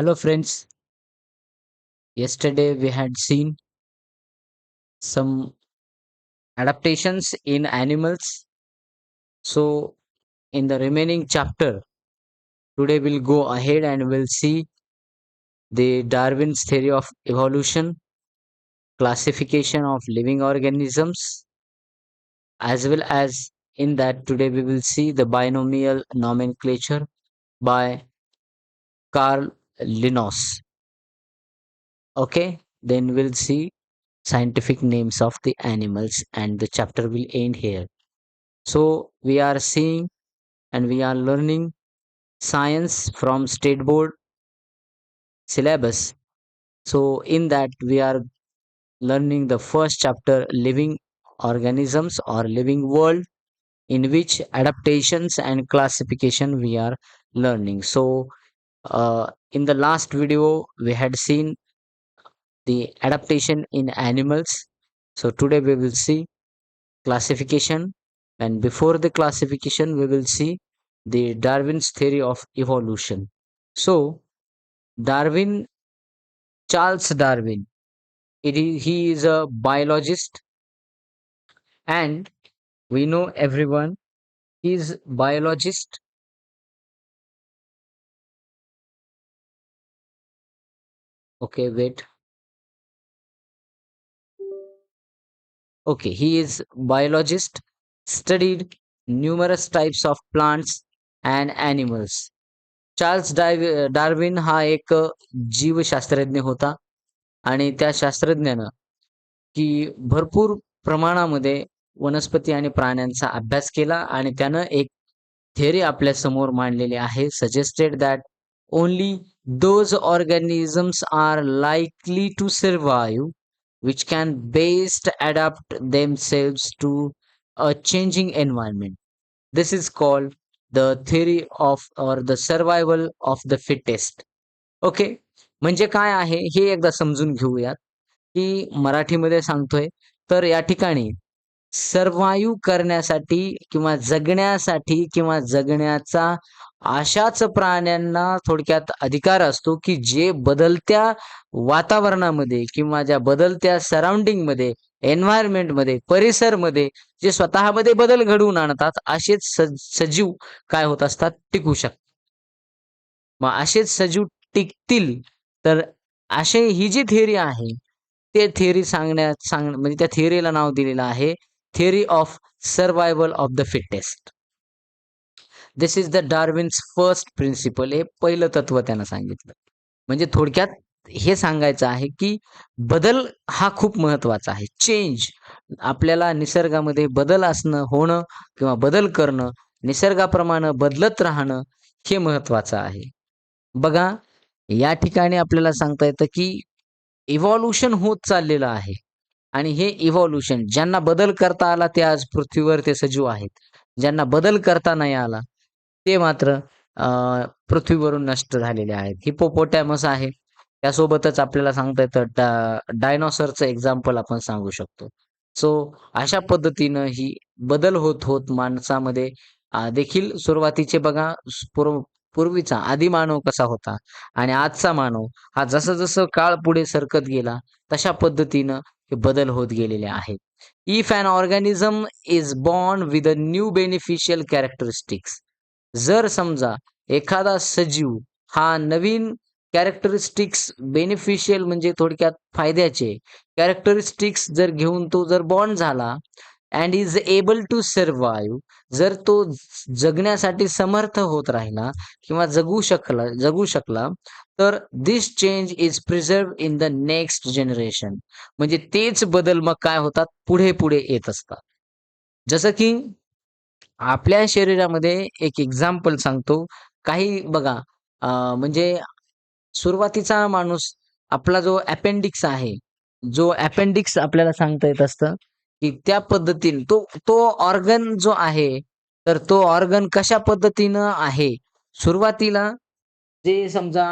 Hello, friends. Yesterday we had seen some adaptations in animals. So, in the remaining chapter, today we'll go ahead and we'll see the Darwin's theory of evolution, classification of living organisms, as well as in that today we will see the binomial nomenclature by Carl Linnaeus. Okay, then we'll see scientific names of the animals and the chapter will end here. So we are seeing and we are learning science from state board syllabus. So in that we are learning the first chapter living organisms or living world in which adaptations and classification we are learning. So uh, in the last video we had seen the adaptation in animals. So today we will see classification and before the classification we will see the Darwin's theory of evolution. So Darwin, Charles Darwin, it is, he is a biologist and we know everyone he is biologist okay wait. Okay he is biologist studied numerous types of plants and animals. Charles dye Darwin हा एक uh, जीवशास्त्रज्ञ होता आणि त्या शास्त्रज्ञानं की भरपूर प्रमाणामध्ये वनस्पती आणि प्राण्यांचा अभ्यास केला आणि त्यानं एक थेअरी आपल्यासमोर मांडलेली आहे suggested that Only those organisms are likely to survive which can best adapt themselves to a changing environment. This is called the theory of or the survival of the fittest. Okay म्हणजे काय आहे हे एकदा समजून घेऊयात की मराठीमध्ये सांगतोय तर या ठिकाणी सर्वायू करण्यासाठी किंवा जगण्यासाठी किंवा जगण्याचा अशाच प्राण्यांना थोडक्यात अधिकार असतो की जे बदलत्या वातावरणामध्ये किंवा ज्या बदलत्या सराउंडिंगमध्ये एन्व्हायरमेंटमध्ये परिसरमध्ये जे स्वतःमध्ये बदल घडवून आणतात असेच सजीव काय होत असतात? टिकू शकतात. मग असेच सजीव टिकतील तर असे ही जी थिअरी आहे ते थिअरी सांगण्यात सांग म्हणजे त्या थिअरीला नाव दिलेलं आहे theory of survival of the fittest this is the Darwin's first principle हे पहिलं तत्व त्यानं सांगितलं. म्हणजे थोडक्यात हे सांगायचं आहे की बदल हा खूप महत्त्वाचा आहे. चेंज आपल्याला निसर्गामध्ये बदल असणं होणं किंवा बदल करणं निसर्गाप्रमाणे बदलत राहणं हे महत्वाचं आहे. बघा या ठिकाणी आपल्याला सांगता येतं की इव्हॉल्युशन होत चाललेलं आहे. आणि हे इव्हॉल्युशन ज्यांना बदल करता आला ते आज पृथ्वीवर ते सजीव आहेत. ज्यांना बदल करता नाही आला ते मात्र पृथ्वीवरून नष्ट झालेले आहेत. हिपोपोटॅमस आहे. त्यासोबतच आपल्याला सांगता येतं डा डायनॉसरचं एक्झाम्पल आपण सांगू शकतो. सो अशा पद्धतीनं ही बदल होत होत माणसामध्ये देखील सुरुवातीचे बघा पूर्व पूर्वीचा आदी मानव कसा होता आणि आजचा मानव हा जसं जसं काळ पुढे सरकत गेला तशा पद्धतीनं हे बदल होत गेलेले आहेत. If an organism is born with a new beneficial characteristics जर समजा एखादा सजीव हा नवीन कॅरेक्टरिस्टिक्स बेनिफिशियल म्हणजे थोडक्यात फायद्याचे कॅरेक्टरिस्टिक्स जर घेऊन तो जर बॉन्ड झाला and is able to survive जर तो जगण्यासाठी समर्थ होत राहिला किंवा जगू शकला जगू शकला तर this change is preserve in the next generation म्हणजे तेच बदल मग काय होतात? पुढे पुढे येत असतात. जसं की आपल्या शरीरामध्ये एक एक्झाम्पल सांगतो. काही बघा म्हणजे सुरुवातीचा माणूस आपला जो अपेंडिक्स आहे जो अपेंडिक्स आपल्याला सांगता येत असतं की त्या पद्धतीने तो तो ऑर्गन जो आहे तर तो ऑर्गन कशा पद्धतीनं आहे? सुरुवातीला जे समजा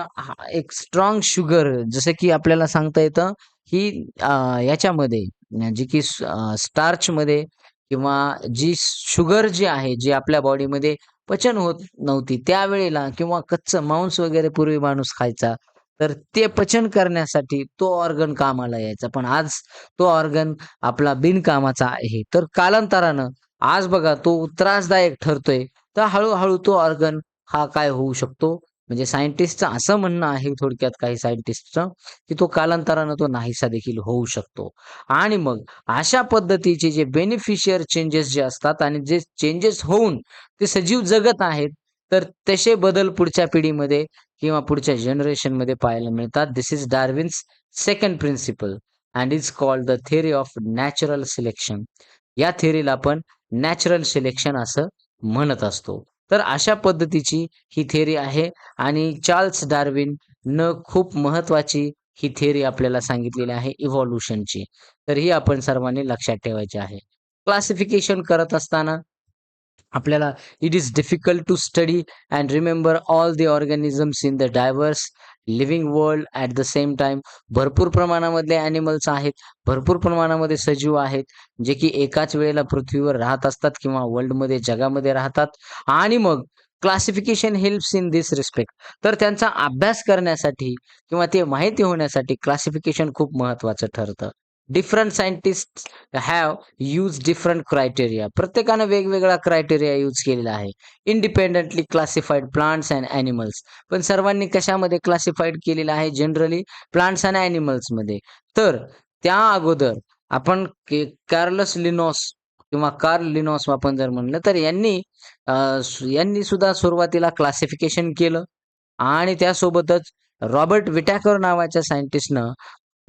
एक स्ट्रॉंग शुगर जसं की आपल्याला सांगता येतं की याच्यामध्ये जी की स्टार्च मध्ये किंवा जी शुगर जी आहे जी आपल्या बॉडीमध्ये पचन होत नव्हती त्यावेळेला किंवा कच्चं मांस वगैरे पूर्वी माणूस खायचा तर ते पचन करण्यासाठी तो ऑर्गन कामाला यायचा. पण आज तो ऑर्गन आपला बिनकामाचा आहे. तर कालांतरानं आज बघा तो त्रासदायक ठरतोय. तर हळूहळू तो ऑर्गन हा काय होऊ शकतो म्हणजे सायंटिस्टचं असं म्हणणं आहे थोडक्यात काही सायंटिस्टचं, की तो कालांतरानं तो नाहीसा देखील होऊ शकतो. आणि मग अशा पद्धतीचे जे बेनिफिशियर चेंजेस जे असतात आणि जे चेंजेस होऊन ते सजीव जगत आहेत, तर तसे बदल पुढच्या पिढीमध्ये किंवा पुढच्या जनरेशनमध्ये पाहायला मिळतात. This is Darwin's second principle and is called the theory of natural selection. या थिअरीला आपण नॅचरल सिलेक्शन असं म्हणत असतो. तर अशा पद्धतीची ही थिअरी आहे आणि चार्ल्स डार्विन न खूप महत्वाची ही थिअरी आपल्याला सांगितलेली आहे इव्हॉल्युशनची. तर ही आपण सर्वांनी लक्षात ठेवायची आहे. क्लासिफिकेशन करत असताना आपल्याला it is difficult to study and remember all the organisms in the diverse living world at the same time भरपूर प्रमाणामधले ॲनिमल्स आहेत, भरपूर प्रमाणामध्ये सजीव आहेत, जे की एकाच वेळेला पृथ्वीवर राहत असतात किंवा वर्ल्डमध्ये जगामध्ये राहतात आणि मग classification helps in this respect. तर त्यांचा अभ्यास करण्यासाठी किंवा ते माहिती होण्यासाठी क्लासिफिकेशन खूप महत्त्वाचं ठरतं. Different scientist have use different criteria. प्रत्येकानं वेगवेगळा क्रायटेरिया यूज केलेला आहे. Independently classified plants and animals. पण सर्वांनी कशामध्ये क्लासिफाईड केलेलं आहे जनरली प्लांट्स अँड ॲनिमल्समध्ये. तर त्या अगोदर आपण कार्लस लिनॉस किंवा कार्ल लिनॉस आपण जर म्हणलं तर यांनी यांनी सुद्धा सुरुवातीला क्लासिफिकेशन केलं आणि त्यासोबतच रॉबर्ट विटॅकर नावाच्या सायंटिस्टनं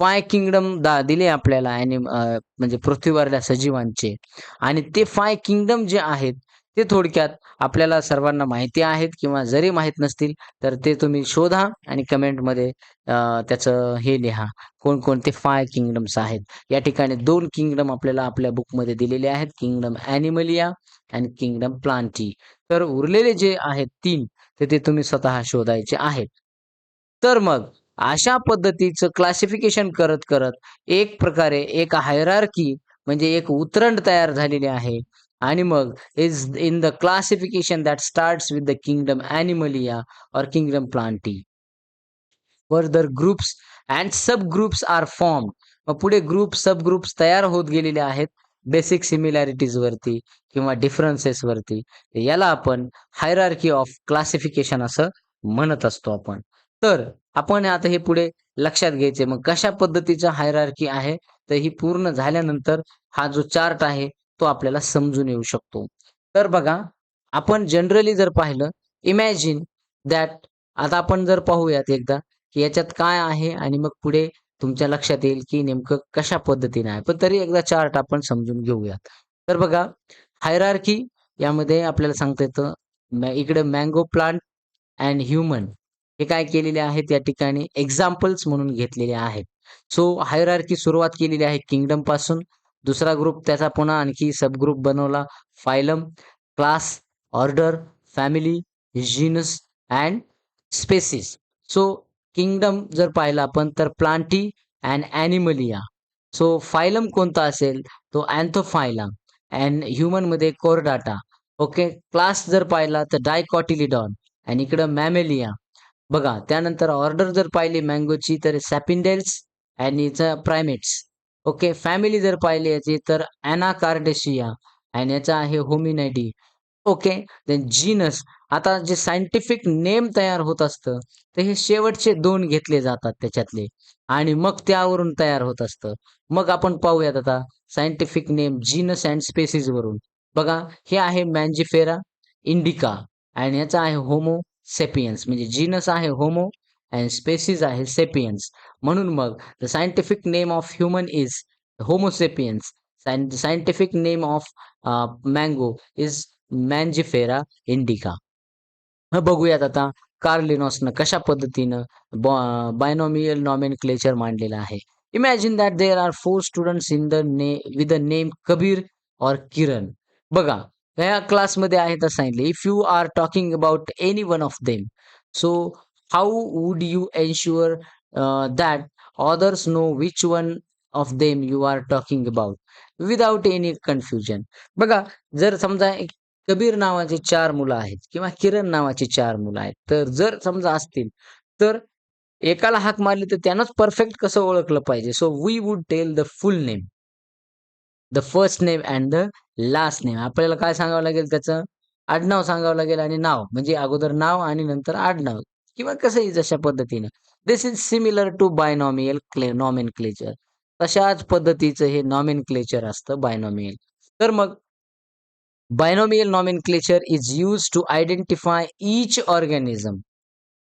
फाय किंगडम दा दिले आपल्याला आणि म्हणजे पृथ्वीवरल्या सजीवांचे आणि ते फाय किंगडम जे आहेत ते थोडक्यात आपल्याला सर्वांना माहिती आहेत किंवा जरी माहीत नसतील तर ते तुम्ही शोधा आणि कमेंटमध्ये त्याचं हे लिहा कोणकोणते फाय किंगडम्स आहेत. या ठिकाणी दोन किंगडम आपल्याला आपल्या बुकमध्ये दिलेले आहेत. किंगडम ॲनिमलिया आणि किंगडम प्लांटी. तर उरलेले जे आहेत तीन ते ते तुम्ही स्वतः शोधायचे आहेत. तर मग अशा पद्धतीचं क्लासिफिकेशन करत, करत एक प्रकारे एक हायरार्की म्हणजे एक उतरंड तयार झालेली आहे. आणि मग is in the classification that starts with the kingdom Animalia और kingdom Plantae. Further groups and sub groups are form मग पुढे ग्रुप सब ग्रुप्स तयार होत गेलेले आहेत बेसिक सिमिलॅरिटीज वरती किंवा डिफरन्सेस वरती. याला आपण हायरार्की ऑफ क्लासिफिकेशन असं म्हणत असतो आपण. तर आपण आता हे पुढे लक्षात घ्यायचे. मग कशा पद्धतीचा हायरार्की आहे? तर ही पूर्ण झाल्यानंतर हा जो चार्ट आहे तो आपल्याला समजून येऊ शकतो. तर बघा आपण जनरली जर पाहिलं इमॅजिन दॅट आता आपण जर पाहूयात एकदा की याच्यात काय आहे आणि मग पुढे तुमच्या लक्षात येईल की नेमकं कशा पद्धतीने आहे. पण तरी एकदा चार्ट आपण समजून घेऊयात. तर बघा हायरार्की यामध्ये आपल्याला सांगता येतं इकडे मँगो प्लांट अँड ह्युमन हे काय केलेले आहेत या ठिकाणी? एक्झाम्पल्स म्हणून घेतलेले आहेत. सो हायरार्की सुरुवात केलेली आहे किंगडमपासून. दुसरा ग्रुप त्याचा पुन्हा आणखी सब ग्रुप बनवला. Phylum class order family genus and species so kingdom जर पाहिला आपण तर Plantae and Animalia so phylum कोणता असेल? तो अँथोफायला अँड ह्युमनमध्ये कोरडाटा ओके क्लास जर पाहिला तर डायकॉटिलिडॉन आणि इकडं मॅमेलिया बघा त्यानंतर ऑर्डर जर पाहिली मँगोची तर सॅपिंडेल्स आणि प्रायमेट्स ओके फॅमिली जर पाहिली याची तर कार्डेशिया आणि याचा आहे होमिनायडी ओके देन जीनस आता जे सायंटिफिक नेम तयार होत असतं तर हे शेवटचे दोन घेतले जातात त्याच्यातले. आणि मग त्यावरून तयार होत असतं. मग आपण पाहूयात आता scientific name genus and species वरून. बघा हे आहे मॅन्जिफेरा इंडिका आणि याचा आहे होमो सेपियन्स म्हणजे जीनस आहे होमो अँड स्पेसिस आहे सेपियन्स म्हणून मग the scientific name of human is homo sapiens scientific name of mango is Mangifera indica बघूयात आता कार्लिनॉसनं कशा पद्धतीनं बायनॉमियल नॉमेन क्लेचर मांडलेलं आहे. Imagine that there are four students in the ने विथ द नेम कबीर और किरण बघा या क्लासमध्ये आहे तर सांगितले if you are talking about any one of them so how would you ensure that others know which one of them you are talking about without any confusion बघा जर समजा कबीर नावाचे चार मुलं आहेत किंवा किरण नावाचे चार मुलं आहेत तर जर समजा असतील तर एकाला हाक मारली तर त्यानंच परफेक्ट कसं ओळखलं पाहिजे? So we would tell the full name the first name and the last name आपल्याला काय सांगावं लागेल त्याचं? आडनाव सांगावं लागेल आणि नाव. म्हणजे अगोदर नाव आणि नंतर आडनाव. किंवा कसंही जशा पद्धतीनं. This is similar to binomial nomenclature तशाच पद्धतीचं हे नॉमेन क्लेचर असतं बायनॉमियल तर मग binomial nomenclature is use to identify each organism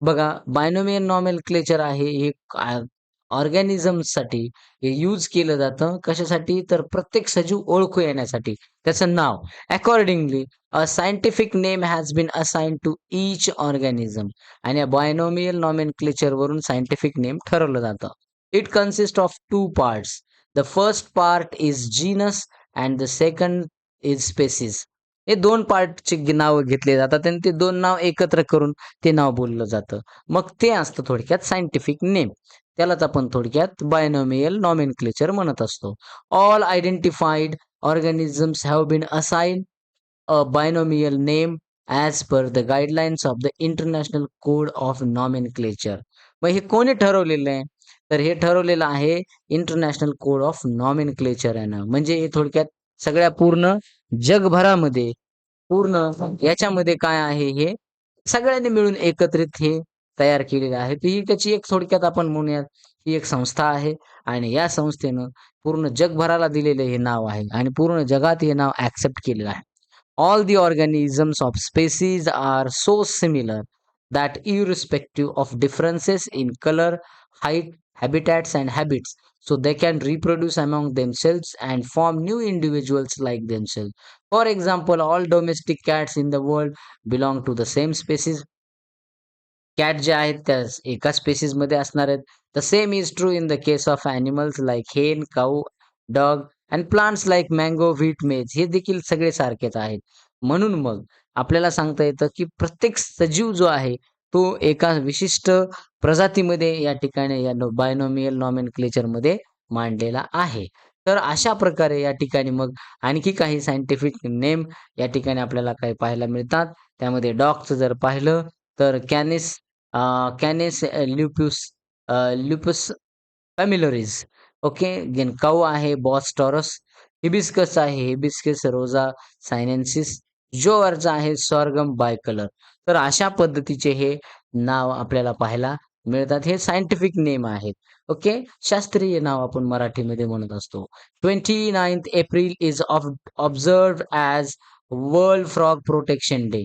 बघा बायनोमियल नॉमेल क्लेचर आहे हे ऑर्गॅनिझमसाठी हे यूज केलं जातं. कशासाठी? तर प्रत्येक सजीव ओळखू येण्यासाठी. त्याचं नाव. Accordingly a scientific name has been assign to each organism आणि या बायनोमियल नॉमेन क्लेचरवरून सायंटिफिक नेम ठरवलं जातं. It consist of two parts the first part is genus and the second is species हे दोन पार्टचे नावं घेतले जातात आणि ते दोन नाव एकत्र करून ते नाव बोललं जातं. मग ते असतं थोडक्यात सायंटिफिक नेम त्यालाच आपण थोडक्यात बायनोमियल नॉमेनक्लेचर म्हणत असतो. All identified organisms have been assign a binomial name as per the guidelines of the international code of nomenclature मग हे कोणी ठरवलेलं आहे? तर हे ठरवलेलं आहे इंटरनॅशनल कोड ऑफ नॉमेनक्लेचर यानं. म्हणजे हे थोडक्यात सगळ्या पूर्ण जगभरामध्ये पूर्ण याच्यामध्ये काय आहे हे सगळ्यांनी मिळून एकत्रित हे तयार केलेली आहे. ही त्याची एक थोडक्यात आपण म्हणूयात ही एक संस्था आहे आणि या संस्थेनं पूर्ण जगभराला दिलेले हे नाव आहे आणि पूर्ण जगात हे नाव ऍक्सेप्ट केलेलं आहे. All the organisms of species are so similar that irrespective of differences in colour height habitats and habits so they can reproduce among themselves and form new individuals like themselves for example all domestic cats in the world belong to the same species cat जे आहेत त्या एका स्पेसिसमध्ये असणार आहेत. The same is true in the case of animals like hen cow dog and plants like mango wheat maize हे देखील सगळे सारखेच आहेत. म्हणून मग आपल्याला सांगता येतं की प्रत्येक सजीव जो आहे तो एका विशिष्ट प्रजातीमध्ये या ठिकाणी या बायनोमियल नॉमेन क्लेचरमध्ये मांडलेला आहे. तर अशा प्रकारे या ठिकाणी मग आणखी काही सायंटिफिक नेम या ठिकाणी आपल्याला काही पाहायला मिळतात. त्यामध्ये डॉगचं जर पाहिलं तर Canis Canis lupus lupus familiaris okay again cow आहे बॉस्टॉरस हिबिस्कस आहे हिबिस्कस रोजा सायनेन्सिस जोवरचा आहे स्वर्गम बाय कलर तर अशा पद्धतीचे हे नाव आपल्याला पाहायला मिळतात. हे सायंटिफिक नेम आहेत. ओके शास्त्रीय नाव आपण मराठीमध्ये म्हणत असतो. Twenty ninth April is of observe as world frog protection day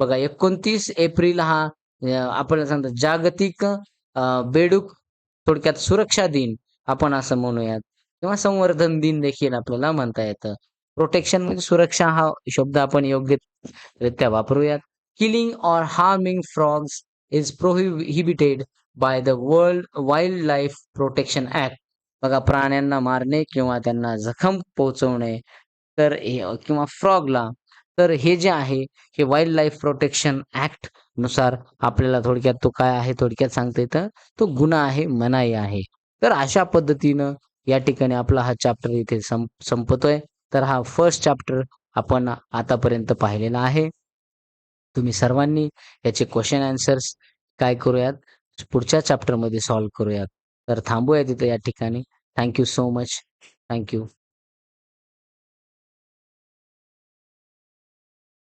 बघा एकोणतीस एप्रिल हा आपण सांगतो जागतिक बेडूक थोडक्यात सुरक्षा दिन आपण असं म्हणूयात. किंवा संवर्धन दिन देखील आपल्याला म्हणता येतं. प्रोटेक्शन म्हणजे सुरक्षा हा शब्द आपण योग्यरित्या वापरूयात. Killing or harming frogs is prohibited by the world wild life protection act बघा प्राण्यांना मारणे किंवा त्यांना जखम पोहोचवणे तर किंवा फ्रॉगला तर हे जे आहे हे वाईल्ड लाईफ प्रोटेक्शन ऍक्टनुसार आपल्याला थोडक्यात तो काय आहे थोडक्यात सांगता येतं. तो गुन्हा आहे मनाई आहे. तर अशा पद्धतीनं या ठिकाणी आपला हा चॅप्टर इथे संप संपतोय. तर हा फर्स्ट चॅप्टर आपण आतापर्यंत पाहिलेला आहे. तुम्ही सर्वांनी याचे क्वेश्चन आन्सर्स काय करूयात? पुढच्या चॅप्टरमध्ये सॉल्व्ह करूयात. तर थांबूया तिथं या ठिकाणी. Thank you so much thank you